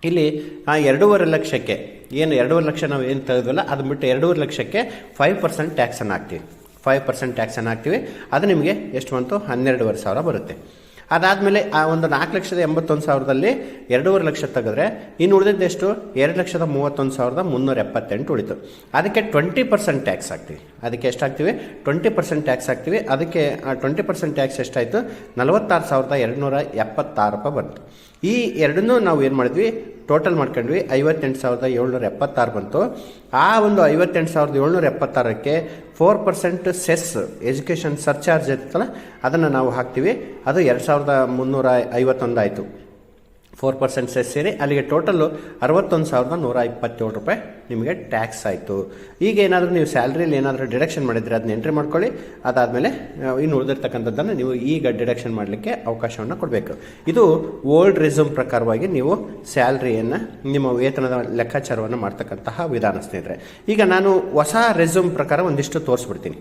ಇಲ್ಲಿ, ಆ ಎರಡೂವರೆ ಲಕ್ಷಕ್ಕೆ, ಏನು ಎರಡೂವರೆ ಲಕ್ಷ ನಾವು ಏನು ತೆಗೆದ್ವಲ್ಲ ಅದನ್ನ ಬಿಟ್ಟು ಎರಡೂವರೆ ಲಕ್ಷಕ್ಕೆ ಫೈವ್ ಪರ್ಸೆಂಟ್ ಟ್ಯಾಕ್ಸನ್ನು ಹಾಕ್ತೀವಿ. ಫೈವ್ ಪರ್ಸೆಂಟ್ ಟ್ಯಾಕ್ಸನ್ನು ಹಾಕ್ತೀವಿ. ಅದು ನಿಮಗೆ ಎಷ್ಟು ಬಂತು? ಹನ್ನೆರಡೂವರೆ ಸಾವಿರ ಬರುತ್ತೆ. ಅದಾದಮೇಲೆ ಆ ಒಂದು ನಾಲ್ಕು ಲಕ್ಷದ ಎಂಬತ್ತೊಂದು ಸಾವಿರದಲ್ಲಿ ಎರಡೂವರೆ ಲಕ್ಷ ತೆಗೆದ್ರೆ, ಇನ್ನು ಉಳಿದಿದ್ದೆಷ್ಟು ಎರಡು ಲಕ್ಷದ ಮೂವತ್ತೊಂದು ಸಾವಿರದ ಮುನ್ನೂರ ಎಪ್ಪತ್ತೆಂಟು ಉಳಿತು. ಅದಕ್ಕೆ ಟ್ವೆಂಟಿ ಪರ್ಸೆಂಟ್ ಟ್ಯಾಕ್ಸ್ ಹಾಕ್ತೀವಿ. ಅದಕ್ಕೆ ಎಷ್ಟು ಹಾಕ್ತೀವಿ? ಟ್ವೆಂಟಿ ಪರ್ಸೆಂಟ್ ಟ್ಯಾಕ್ಸ್ ಹಾಕ್ತೀವಿ. ಅದಕ್ಕೆ ಟ್ವೆಂಟಿ ಪರ್ಸೆಂಟ್ ಟ್ಯಾಕ್ಸ್ ಎಷ್ಟಾಯಿತು? ನಲವತ್ತಾರು ಸಾವಿರದ ಎರಡುನೂರ ಎಪ್ಪತ್ತಾರು ರೂಪಾಯಿ ಬಂತು. ಈ ಎರಡನ್ನೂ ನಾವು ಏನು ಮಾಡಿದ್ವಿ? ಟೋಟಲ್ ಮಾಡ್ಕೊಂಡ್ವಿ. ಐವತ್ತೆಂಟು ಸಾವಿರದ ಏಳ್ನೂರ ಎಪ್ಪತ್ತಾರು ಬಂತು. ಆ ಒಂದು ಐವತ್ತೆಂಟು ಸಾವಿರದ ಏಳ್ನೂರ ಎಪ್ಪತ್ತಾರಕ್ಕೆ four percent cess education surcharge ಇರ್ತಲ್ಲ ಅದನ್ನು ನಾವು ಹಾಕ್ತೀವಿ. ಅದು ಎರಡು ಸಾವಿರದ ಮುನ್ನೂರ ಐವತ್ತೊಂದು ಆಯಿತು. ಫೋರ್ ಪರ್ಸೆಂಟ್ ಸೆಸ್ ಸೇರಿ, ಅಲ್ಲಿಗೆ ಟೋಟಲ್ಲು ಅರವತ್ತೊಂದು ಸಾವಿರದ ನೂರ ಇಪ್ಪತ್ತೇಳು ರೂಪಾಯಿ ನಿಮಗೆ ಟ್ಯಾಕ್ಸ್ ಆಯಿತು. ಈಗ ಏನಾದರೂ ನೀವು ಸ್ಯಾಲ್ರಿಲಿ ಏನಾದರೂ ಡಿಡಕ್ಷನ್ ಮಾಡಿದರೆ ಅದನ್ನ ಎಂಟ್ರಿ ಮಾಡ್ಕೊಳ್ಳಿ. ಅದಾದಮೇಲೆ ಇನ್ನು ಉಳಿದಿರ್ತಕ್ಕಂಥದ್ದನ್ನು ನೀವು ಈಗ ಡಿಡಕ್ಷನ್ ಮಾಡಲಿಕ್ಕೆ ಅವಕಾಶವನ್ನು ಕೊಡಬೇಕು. ಇದು ಓಲ್ಡ್ ರಿಸಮ್ ಪ್ರಕಾರವಾಗಿ ನೀವು ಸ್ಯಾಲ್ರಿಯನ್ನು ನಿಮ್ಮ ವೇತನದ ಲೆಕ್ಕಾಚಾರವನ್ನು ಮಾಡ್ತಕ್ಕಂತಹ ವಿಧಾನ ಸ್ನೇಹಿತರೆ. ಈಗ ನಾನು ಹೊಸ ರೆಸ್ಯೂಮ್ ಪ್ರಕಾರ ಒಂದಿಷ್ಟು ತೋರಿಸ್ಬಿಡ್ತೀನಿ.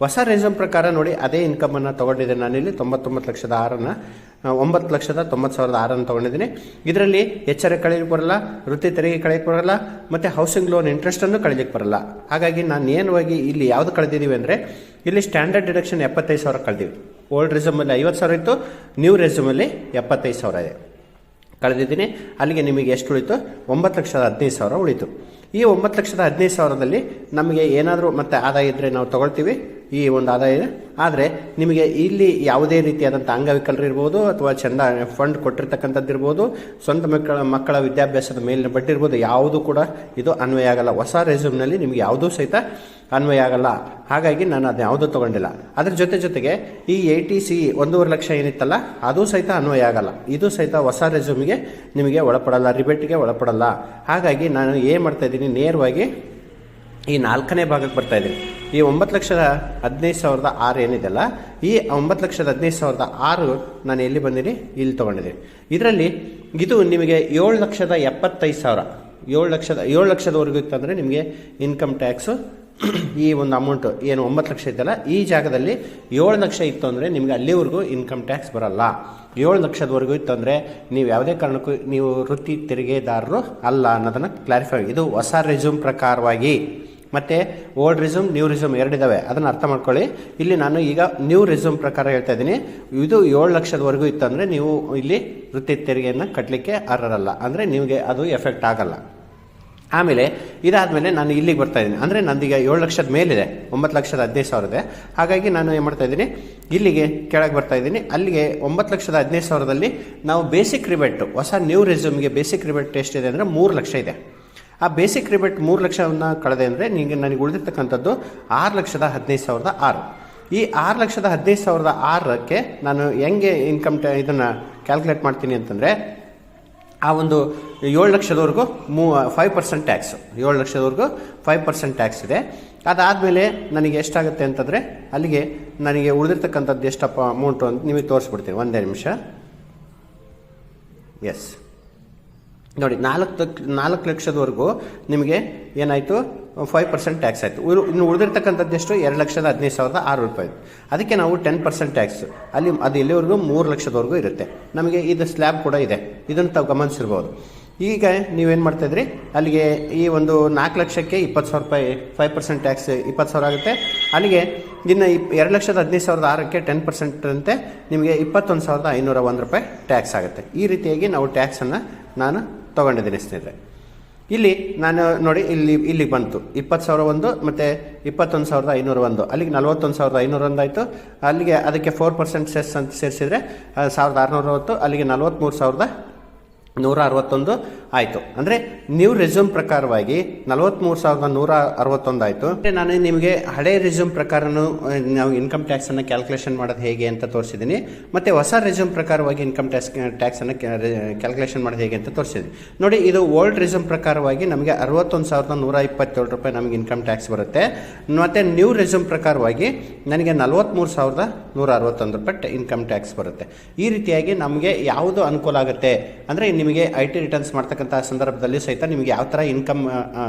ಹೊಸ ರೆಸಮ್ ಪ್ರಕಾರ ನೋಡಿ ಅದೇ ಇನ್ಕಮನ್ನು ತೊಗೊಂಡಿದ್ದೆ ನಾನಿಲ್ಲಿ ತೊಂಬತ್ತೊಂಬತ್ತು ಲಕ್ಷದ ಆರನ್ನು ಒಂಬತ್ತು ಲಕ್ಷದ ತೊಂಬತ್ತು ಸಾವಿರದ ಆರನ್ನು ತೊಗೊಂಡಿದ್ದೀನಿ. ಇದರಲ್ಲಿ ಎಚ್ಚರ ಕಳೆಯಕ್ಕೆ ಬರಲ್ಲ, ವೃತ್ತಿ ತೆರಿಗೆ ಕಳೆಯಕ್ಕೆ ಬರಲ್ಲ, ಮತ್ತು ಹೌಸಿಂಗ್ ಲೋನ್ ಇಂಟ್ರೆಸ್ಟನ್ನು ಕಳೆದಕ್ಕೆ ಬರಲ್ಲ. ಹಾಗಾಗಿ ನಾನು ನೇರವಾಗಿ ಇಲ್ಲಿ ಯಾವುದು ಕಳೆದಿದ್ದೀವಿ ಅಂದರೆ, ಇಲ್ಲಿ ಸ್ಟ್ಯಾಂಡರ್ಡ್ ಡಿಡಕ್ಷನ್ ಎಪ್ಪತ್ತೈದು ಸಾವಿರ ಕಳೆದಿವಿ. ಓಲ್ಡ್ ರೆಸ್ಯೂಮಲ್ಲಿ ಐವತ್ತು ಸಾವಿರ ಇತ್ತು ನ್ಯೂ ರೆಸ್ಯೂಮಲ್ಲಿ ಎಪ್ಪತ್ತೈದು ಸಾವಿರ ಇದೆ. ಕಳೆದಿದ್ದೀನಿ. ಅಲ್ಲಿಗೆ ನಿಮಗೆ ಎಷ್ಟು ಉಳಿತು? ಒಂಬತ್ತು ಲಕ್ಷದ ಹದಿನೈದು ಸಾವಿರ ಉಳಿತು. ಈ ಒಂಬತ್ತು ಲಕ್ಷದ ಹದಿನೈದು ಸಾವಿರದಲ್ಲಿ ನಮಗೆ ಏನಾದರೂ ಮತ್ತೆ ಆದಾಯ ಇದ್ದರೆ ನಾವು ತಗೊಳ್ತೀವಿ. ಈ ಒಂದು ಆದಾಯ ಇದೆ. ಆದರೆ ನಿಮಗೆ ಇಲ್ಲಿ ಯಾವುದೇ ರೀತಿಯಾದಂಥ ಅಂಗವಿಕಲರು ಇರ್ಬೋದು ಅಥವಾ ಚಂದ ಫಂಡ್ ಕೊಟ್ಟಿರ್ತಕ್ಕಂಥದ್ದು ಇರ್ಬೋದು, ಸ್ವಂತ ಮಕ್ಕಳ ಮಕ್ಕಳ ವಿದ್ಯಾಭ್ಯಾಸದ ಮೇಲಿನ ಬಡ್ಡಿ ಇರ್ಬೋದು, ಯಾವುದೂ ಕೂಡ ಇದು ಅನ್ವಯ ಆಗಲ್ಲ. ಹೊಸ ರೆಸ್ಯೂಮ್ನಲ್ಲಿ ನಿಮಗೆ ಯಾವುದೂ ಸಹಿತ ಅನ್ವಯ ಆಗಲ್ಲ ಹಾಗಾಗಿ ನಾನು ಅದು ಯಾವುದೂ ತೊಗೊಂಡಿಲ್ಲ. ಅದ್ರ ಜೊತೆ ಜೊತೆಗೆ ಈ ಎ ಟಿ ಸಿ ಒಂದೂವರೆ ಲಕ್ಷ ಏನಿತ್ತಲ್ಲ, ಅದು ಸಹಿತ ಅನ್ವಯ ಆಗಲ್ಲ ಇದು ಸಹಿತ ಹೊಸ ರೆಸ್ಯೂಮಿಗೆ ನಿಮಗೆ ಒಳಪಡಲ್ಲ ರಿಬೇಟ್ಗೆ ಒಳಪಡಲ್ಲ. ಹಾಗಾಗಿ ನಾನು ಏನು ಮಾಡ್ತಾ ಇದ್ದೀನಿ, ನೇರವಾಗಿ ಈ ನಾಲ್ಕನೇ ಭಾಗಕ್ಕೆ ಬರ್ತಾ ಇದ್ದೀನಿ. ಈ ಒಂಬತ್ತು ಲಕ್ಷದ ಹದಿನೈದು ಸಾವಿರದ ಆರು ಏನಿದೆಯಲ್ಲ ಈ ಒಂಬತ್ತು ಲಕ್ಷದ ಹದಿನೈದು ಸಾವಿರದ ಆರು ನಾನು ಎಲ್ಲಿ ಬಂದೀನಿ ಇಲ್ಲಿ ತೊಗೊಂಡಿದ್ದೀನಿ. ಇದರಲ್ಲಿ ಇದು ನಿಮಗೆ ಏಳು ಲಕ್ಷದ ಎಪ್ಪತ್ತೈದು ಸಾವಿರ. ಏಳು ಲಕ್ಷದ, ಏಳು ಲಕ್ಷದವರೆಗೂ ಇತ್ತಂದರೆ ನಿಮಗೆ ಇನ್ಕಮ್ ಟ್ಯಾಕ್ಸು ಈ ಒಂದು ಅಮೌಂಟ್ ಏನು ಒಂಬತ್ತು ಲಕ್ಷ ಇತ್ತಲ್ಲ ಈ ಜಾಗದಲ್ಲಿ ಏಳು ಲಕ್ಷ ಇತ್ತು ಅಂದರೆ ನಿಮಗೆ ಅಲ್ಲಿವರೆಗೂ ಇನ್ಕಮ್ ಟ್ಯಾಕ್ಸ್ ಬರಲ್ಲ. ಏಳು ಲಕ್ಷದವರೆಗೂ ಇತ್ತು ಅಂದರೆ ನೀವು ಯಾವುದೇ ಕಾರಣಕ್ಕೂ ನೀವು ವೃತ್ತಿ ತೆರಿಗೆದಾರರು ಅಲ್ಲ ಅನ್ನೋದನ್ನು ಕ್ಲಾರಿಫೈ ಇದು ಹೊಸ ರೆಸ್ಯೂಮ್ ಪ್ರಕಾರವಾಗಿ. ಮತ್ತು ಓಲ್ಡ್ ರೆಸ್ಯೂಮ್ ನ್ಯೂ ರೆಸ್ಯೂಮ್ ಎರಡಿದ್ದಾವೆ ಅದನ್ನು ಅರ್ಥ ಮಾಡ್ಕೊಳ್ಳಿ. ಇಲ್ಲಿ ನಾನು ಈಗ ನ್ಯೂ ರೆಸ್ಯೂಮ್ ಪ್ರಕಾರ ಹೇಳ್ತಾ ಇದ್ದೀನಿ. ಇದು ಏಳು ಲಕ್ಷದವರೆಗೂ ಇತ್ತು ಅಂದರೆ ನೀವು ಇಲ್ಲಿ ವೃತ್ತಿ ತೆರಿಗೆಯನ್ನು ಕಟ್ಟಲಿಕ್ಕೆ ಅರ್ಹರಲ್ಲ. ಅಂದರೆ ನಿಮಗೆ ಅದು ಎಫೆಕ್ಟ್ ಆಗಲ್ಲ. ಆಮೇಲೆ ಇದಾದಮೇಲೆ ನಾನು ಇಲ್ಲಿಗೆ ಬರ್ತಾ ಇದ್ದೀನಿ. ಅಂದರೆ ನಂದೀಗ ಏಳು ಲಕ್ಷದ ಮೇಲಿದೆ, ಒಂಬತ್ತು ಲಕ್ಷದ ಹದಿನೈದು ಸಾವಿರ ಇದೆ ಹಾಗಾಗಿ ನಾನು ಏನು ಮಾಡ್ತಾ ಇದ್ದೀನಿ, ಇಲ್ಲಿಗೆ ಕೆಳಗೆ ಬರ್ತಾ ಇದ್ದೀನಿ. ಅಲ್ಲಿಗೆ ಒಂಬತ್ತು ಲಕ್ಷದ ಹದಿನೈದು ಸಾವಿರದಲ್ಲಿ ನಾವು ಬೇಸಿಕ್ ರಿಬೇಟ್ ಹೊಸ ನ್ಯೂ ರೆಸ್ಯೂಮ್ಗೆ ಬೇಸಿಕ್ ರಿಬೇಟ್ ಇದೆ ಅಂದರೆ ಮೂರು ಲಕ್ಷ ಇದೆ. ಆ ಬೇಸಿಕ್ ರಿಬೆಟ್ ಮೂರು ಲಕ್ಷವನ್ನು ಕಳೆದೆ ಅಂದರೆ ನಿಮಗೆ ನನಗೆ ಉಳಿದಿರ್ತಕ್ಕಂಥದ್ದು ಆರು ಲಕ್ಷದ ಹದಿನೈದು ಸಾವಿರದ ಆರು. ಈ ಆರು ಲಕ್ಷದ ಹದಿನೈದು ಸಾವಿರದ ಆರಕ್ಕೆ ನಾನು ಹೆಂಗೆ ಇನ್ಕಮ್ ಟ್ಯಾ ಇದನ್ನು ಕ್ಯಾಲ್ಕುಲೇಟ್ ಮಾಡ್ತೀನಿ ಅಂತಂದರೆ ಆ ಒಂದು ಏಳು ಲಕ್ಷದವರೆಗೂ ಮೂ ಫೈವ್ ಪರ್ಸೆಂಟ್ ಟ್ಯಾಕ್ಸು ಏಳು ಲಕ್ಷದವರೆಗೂ ಫೈವ್ ಪರ್ಸೆಂಟ್ ಟ್ಯಾಕ್ಸ್ ಇದೆ. ಅದಾದಮೇಲೆ ನನಗೆ ಎಷ್ಟಾಗುತ್ತೆ ಅಂತಂದರೆ, ಅಲ್ಲಿಗೆ ನನಗೆ ಉಳಿದಿರ್ತಕ್ಕಂಥದ್ದು ಎಷ್ಟಪ್ಪ ಅಮೌಂಟು ಅಂತ ನಿಮಗೆ ತೋರಿಸ್ಬಿಡ್ತೀನಿ. ಒಂದೇ ನಿಮಿಷ. ಎಸ್ ನೋಡಿ, ನಾಲ್ಕು ನಾಲ್ಕು ಲಕ್ಷದವರೆಗೂ ನಿಮಗೆ ಏನಾಯಿತು? ಫೈವ್ ಪರ್ಸೆಂಟ್ ಟ್ಯಾಕ್ಸ್ ಆಯಿತು. ಇನ್ನು ಉಳಿದಿರ್ತಕ್ಕಂಥದ್ದು ಎಷ್ಟು? ಎರಡು ಲಕ್ಷದ ಹದಿನೈದು ಸಾವಿರದ ಆರು ರೂಪಾಯಿ ಅದಕ್ಕೆ ನಾವು ಟೆನ್ ಪರ್ಸೆಂಟ್ ಟ್ಯಾಕ್ಸ್ ಅಲ್ಲಿ ಅದು ಎಲ್ಲಿವರೆಗೂ? ಮೂರು ಲಕ್ಷದವರೆಗೂ ಇರುತ್ತೆ. ನಮಗೆ ಇದು ಸ್ಲ್ಯಾಬ್ ಕೂಡ ಇದೆ. ಇದನ್ನು ತಾವು ಗಮನಿಸಿರ್ಬೋದು. ಈಗ ನೀವೇನು ಮಾಡ್ತಾಯಿದ್ರಿ ಅಲ್ಲಿಗೆ ಈ ಒಂದು ನಾಲ್ಕು ಲಕ್ಷಕ್ಕೆ ಇಪ್ಪತ್ತು ಸಾವಿರ ರೂಪಾಯಿ ಫೈವ್ ಪರ್ಸೆಂಟ್ ಟ್ಯಾಕ್ಸ್ ಇಪ್ಪತ್ತು ಸಾವಿರ ಆಗುತ್ತೆ. ಅಲ್ಲಿಗೆ ಇನ್ನು ಇಪ್, ಎರಡು ಲಕ್ಷದ ಹದಿನೈದು ಸಾವಿರದ ಆರಕ್ಕೆ ಟೆನ್ ಪರ್ಸೆಂಟಂತೆ ನಿಮಗೆ ಇಪ್ಪತ್ತೊಂದು ಸಾವಿರದ ಐನೂರ ಒಂದು ರೂಪಾಯಿ ಟ್ಯಾಕ್ಸ್ ಆಗುತ್ತೆ. ಈ ರೀತಿಯಾಗಿ ನಾವು ಟ್ಯಾಕ್ಸನ್ನು ನಾನು ತೊಗೊಂಡಿದ್ದೀನಿ ಸ್ನೇಹಿತರೆ. ಇಲ್ಲಿ ನಾನು ನೋಡಿ, ಇಲ್ಲಿ, ಇಲ್ಲಿಗೆ ಬಂತು. ಇಪ್ಪತ್ತು ಸಾವಿರ ಒಂದು ಮತ್ತು ಇಪ್ಪತ್ತೊಂದು ಸಾವಿರದ ಐನೂರ ಒಂದು ಅಲ್ಲಿಗೆ ನಲ್ವತ್ತೊಂದು ಸಾವಿರದ ಐನೂರ ಒಂದು ಆಯಿತು ಅಲ್ಲಿಗೆ ಅದಕ್ಕೆ ಫೋರ್ ಪರ್ಸೆಂಟ್ ಸೆಸ್ ಅಂತ ಸೇರಿಸಿದ್ರೆ ಸಾವಿರದ ಆರುನೂರ ಅಲ್ಲಿಗೆ ನಲ್ವತ್ತ್ಮೂರು ಸಾವಿರದ ನೂರ ಅರವತ್ತೊಂದು ಆಯಿತು. ಅಂದರೆ ನ್ಯೂ ರೆಸ್ಯೂಮ್ ಪ್ರಕಾರವಾಗಿ ನಲವತ್ತ್ಮೂರು ಸಾವಿರದ ನೂರ ಅರವತ್ತೊಂದು ಆಯಿತು. ನಾನು ನಿಮಗೆ ಹಳೆ ರೆಸ್ಯೂಮ್ ಪ್ರಕಾರನು ನಾವು ಇನ್ಕಮ್ ಟ್ಯಾಕ್ಸನ್ನು ಕ್ಯಾಲ್ಕುಲೇಷನ್ ಮಾಡೋದು ಹೇಗೆ ಅಂತ ತೋರಿಸಿದ್ದೀನಿ. ಮತ್ತು ಹೊಸ ರೆಸ್ಯೂಮ್ ಪ್ರಕಾರವಾಗಿ ಇನ್ಕಮ್ ಟ್ಯಾಕ್ಸ್ ಟ್ಯಾಕ್ಸನ್ನು ಕ್ಯಾಲ್ಕುಲೇಷನ್ ಮಾಡೋದು ಹೇಗೆ ಅಂತ ತೋರಿಸಿದ್ದೀನಿ. ನೋಡಿ, ಇದು ಓಲ್ಡ್ ರೆಸ್ಯೂಮ್ ಪ್ರಕಾರವಾಗಿ ನಮಗೆ ಅರವತ್ತೊಂದು ಸಾವಿರದ ನೂರ ಇಪ್ಪತ್ತೇಳು ರೂಪಾಯಿ ನಮಗೆ ಇನ್ಕಮ್ ಟ್ಯಾಕ್ಸ್ ಬರುತ್ತೆ. ಮತ್ತು ನ್ಯೂ ರೆಸ್ಯೂಮ್ ಪ್ರಕಾರವಾಗಿ ನನಗೆ ನಲವತ್ತ್ಮೂರು ಸಾವಿರದ ನೂರ ಅರವತ್ತೊಂದು ರೂಪಾಯಿ ಇನ್ಕಮ್ ಟ್ಯಾಕ್ಸ್ ಬರುತ್ತೆ. ಈ ರೀತಿಯಾಗಿ ನಮಗೆ ಯಾವುದು ಅನುಕೂಲ ಆಗುತ್ತೆ? ಅಂದರೆ ನಿಮಗೆ ಐ ಟಿ ರಿಟರ್ನ್ಸ್ ಮಾಡ್ತಕ್ಕಂಥ ಮಾಡ್ತಕ್ಕಂಥ ಸಂದರ್ಭದಲ್ಲಿ ಸಹಿತ ನಿಮಗೆ ಯಾವ ಥರ ಇನ್ಕಮ್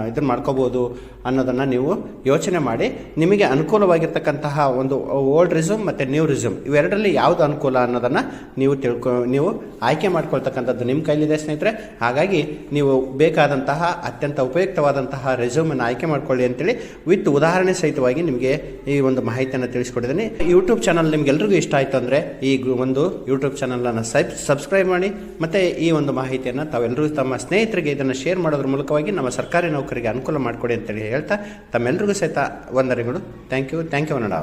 ಇದನ್ನು ಮಾಡ್ಕೋಬೋದು ಅನ್ನೋದನ್ನು ನೀವು ಯೋಚನೆ ಮಾಡಿ. ನಿಮಗೆ ಅನುಕೂಲವಾಗಿರ್ತಕ್ಕಂತಹ ಒಂದು ಓಲ್ಡ್ ರಿಸ್ಯೂಮ್ ಮತ್ತು ನ್ಯೂ ರಿಸ್ಯೂಮ್ ಇವೆರಡರಲ್ಲಿ ಯಾವುದು ಅನುಕೂಲ ಅನ್ನೋದನ್ನು ನೀವು ತಿಳ್ಕೊ, ನೀವು ಆಯ್ಕೆ ಮಾಡ್ಕೊಳ್ತಕ್ಕಂಥದ್ದು ನಿಮ್ಮ ಕೈಲಿದೆ ಸ್ನೇಹಿತರೆ. ಹಾಗಾಗಿ ನೀವು ಬೇಕಾದಂತಹ ಅತ್ಯಂತ ಉಪಯುಕ್ತವಾದಂತಹ ರೆಸ್ಯೂಮನ್ನು ಆಯ್ಕೆ ಮಾಡ್ಕೊಳ್ಳಿ ಅಂತೇಳಿ ವಿತ್ ಉದಾಹರಣೆ ಸಹಿತವಾಗಿ ನಿಮಗೆ ಈ ಒಂದು ಮಾಹಿತಿಯನ್ನು ತಿಳಿಸ್ಕೊಟ್ಟಿದ್ದೀನಿ ಯೂಟ್ಯೂಬ್ ಚಾನಲ್ ನಿಮ್ಗೆಲ್ರಿಗೂ ಇಷ್ಟ ಆಯಿತು ಅಂದರೆ ಈ ಒಂದು ಯೂಟ್ಯೂಬ್ ಚಾನಲನ್ನು ಸಬ್ ಸಬ್ಸ್ಕ್ರೈಬ್ ಮಾಡಿ. ಮತ್ತು ಈ ಒಂದು ಮಾಹಿತಿಯನ್ನು ತಾವೆಲ್ಲರೂ ತಮ್ಮ ಸ್ನೇಹಿತರಿಗೆ ಇದನ್ನು ಶೇರ್ ಮಾಡೋದ್ರ ಮೂಲಕವಾಗಿ ನಮ್ಮ ಸರ್ಕಾರಿ ನೌಕರಿಗೆ ಅನುಕೂಲ ಮಾಡಿಕೊಡಿ ಅಂತೇಳಿ ಹೇಳ್ತಾ ತಮ್ಮೆಲ್ಲರಿಗೂ ಸಹಿತ ವಂದನೆಗಳು. Thank you thank you Kannada